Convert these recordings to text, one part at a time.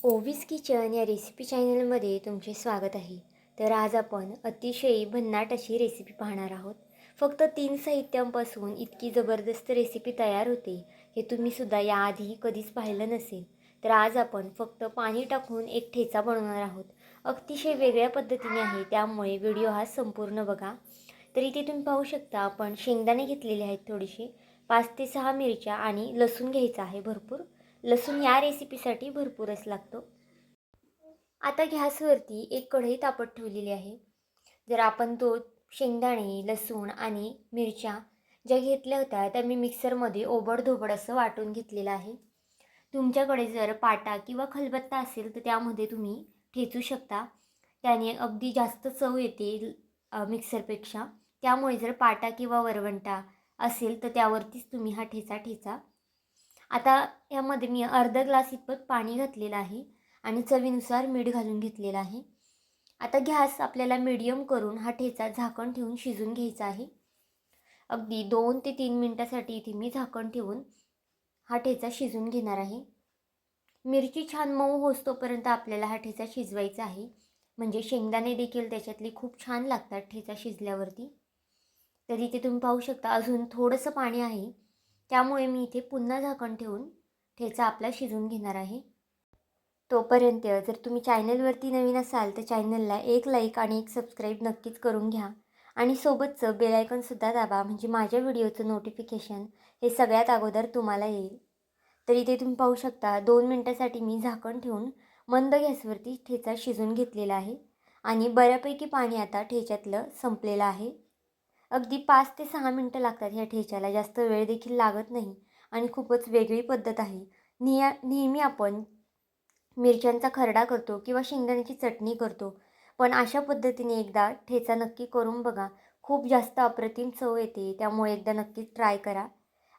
Ovis kitchen या recipe चॅनलमध्ये तुमचे स्वागत आहे. तर आज आपण अतिशय भन्नाट अशी रेसिपी पाहणार आहोत. फक्त तीन साहित्यांपासून इतकी जबरदस्त रेसिपी तयार होते हे तुम्हीसुद्धा याआधी कधीच पाहिलं नसेल. तर आज आपण फक्त पाणी टाकून एक ठेचा बनवणार आहोत. अतिशय वेगळ्या पद्धतीने आहे त्यामुळे व्हिडिओ हा संपूर्ण बघा. तर इथे तुम्ही पाहू शकता आपण शेंगदाणे घेतलेले आहेत थोडेसे पाच ते सहा मिरच्या आणि लसूण घ्यायचा आहे भरपूर. लसूण या रेसिपीसाठी भरपूरच लागतो. आता गॅसवरती एक कढई तापत ठेवलेली आहे. जर आपण तो शेंगदाणे लसूण आणि मिरच्या ज्या घेतल्या होत्या त्या मी मिक्सरमध्ये ओबडधोबड असं वाटून घेतलेलं आहे. तुमच्याकडे जर पाटा किंवा खलबत्ता असेल तर त्यामध्ये तुम्ही ठेचू शकता. त्याने अगदी जास्त चव येते मिक्सरपेक्षा. त्यामुळे जर पाटा किंवा वरवंटा असेल तर त्यावरतीच तुम्ही हा ठेचा ठेचा. आता यामध्ये मी अर्धा ग्लास इतपत पाणी घातलेलं आहे आणि चवीनुसार मीठ घालून घेतलेलं आहे. आता गॅस आपल्याला मीडियम करून हा ठेचा झाकण ठेवून शिजून घ्यायचा आहे. अगदी दोन ते तीन मिनटासाठी इथे मी झाकण ठेवून हा ठेचा शिजून घेणार आहे. मिरची छान मऊ होस्तोपर्यंत आपल्याला हा ठेचा शिजवायचा आहे. म्हणजे शेंगदाणे देखील त्याच्यातले खूप छान लागतात ठेचा शिजल्यावरती. तर इथे तुम्ही पाहू शकता अजून थोडंसं पाणी आहे. त्यामुळे मी इथे पुन्हा झाकण ठेवून ठेचा आपला शिजून घेणार आहे. तोपर्यंत जर तुम्ही चॅनलवरती नवीन असाल तर चॅनलला एक लाईक आणि एक सबस्क्राईब नक्कीच करून घ्या. आणि सोबतचं बेलायकनसुद्धा दाबा म्हणजे माझ्या व्हिडिओचं नोटिफिकेशन हे सगळ्यात अगोदर तुम्हाला येईल. तर इथे तुम्ही पाहू शकता दोन मिनटासाठी मी झाकण ठेवून मंद गॅसवरती ठेचा शिजून घेतलेला आहे. आणि बऱ्यापैकी पाणी आता ठेच्यातलं संपलेलं आहे. अगदी पाच ते सहा मिनटं लागतात ह्या ठेच्याला. जास्त वेळ देखील लागत नाही आणि खूपच वेगळी पद्धत आहे. निया नेहमी आपण मिरच्यांचा खरडा करतो किंवा शेंगदाण्याची चटणी करतो. पण अशा पद्धतीने एकदा ठेचा नक्की करून बघा. खूप जास्त अप्रतिम चव येते. त्यामुळे एकदा नक्कीच ट्राय करा.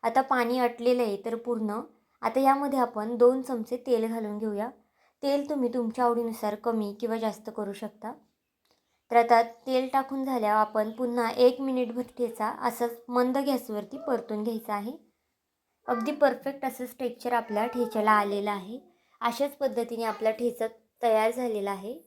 आता पाणी अटलेलं आहे तर पूर्ण. आता यामध्ये आपण दोन चमचे तेल घालून घेऊया. तेल तुम्ही तुमच्या आवडीनुसार कमी किंवा जास्त करू शकता. तर आता तेल टाकून झाल्यावर आपण पुन्हा एक मिनिटभर ठेचा असंच मंद गॅसवरती परतून घ्यायचा आहे. अगदी परफेक्ट असं स्ट्रेक्चर आपल्या ठेच्याला आलेलं आहे. अशाच पद्धतीने आपला ठेचा तयार झालेला आहे.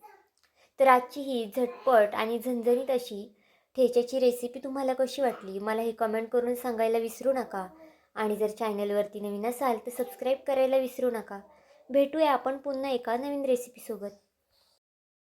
तर आजची ही झटपट आणि झणझणीत अशी ठेच्याची रेसिपी तुम्हाला कशी वाटली? मला हे कमेंट करून सांगायला विसरू नका. आणि जर चॅनलवरती नवीन असाल तर सबस्क्राईब करायला विसरू नका. भेटूया आपण पुन्हा एका नवीन रेसिपीसोबत